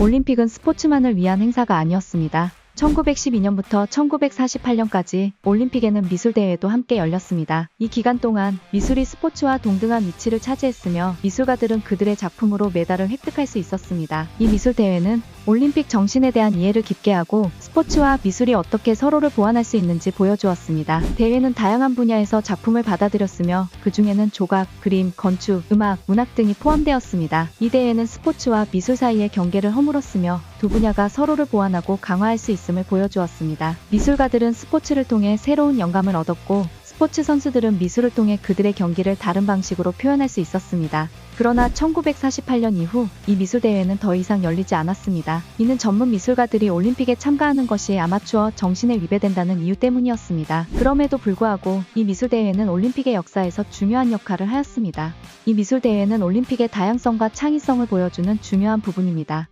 올림픽은 스포츠만을 위한 행사가 아니었습니다. 1912년부터 1948년까지 올림픽에는 미술대회도 함께 열렸습니다. 이 기간 동안 미술이 스포츠와 동등한 위치를 차지했으며 미술가들은 그들의 작품으로 메달을 획득할 수 있었습니다. 이 미술대회는 올림픽 정신에 대한 이해를 깊게 하고 스포츠와 미술이 어떻게 서로를 보완할 수 있는지 보여주었습니다. 대회는 다양한 분야에서 작품을 받아들였으며 그 중에는 조각, 그림, 건축, 음악, 문학 등이 포함되었습니다. 이 대회는 스포츠와 미술 사이의 경계를 허물었으며 두 분야가 서로를 보완하고 강화할 수 있음을 보여주었습니다. 미술가들은 스포츠를 통해 새로운 영감을 얻었고 스포츠 선수들은 미술을 통해 그들의 경기를 다른 방식으로 표현할 수 있었습니다. 그러나 1948년 이후 이 미술대회는 더 이상 열리지 않았습니다. 이는 전문 미술가들이 올림픽에 참가하는 것이 아마추어 정신에 위배된다는 이유 때문이었습니다. 그럼에도 불구하고 이 미술대회는 올림픽의 역사에서 중요한 역할을 하였습니다. 이 미술대회는 올림픽의 다양성과 창의성을 보여주는 중요한 부분입니다.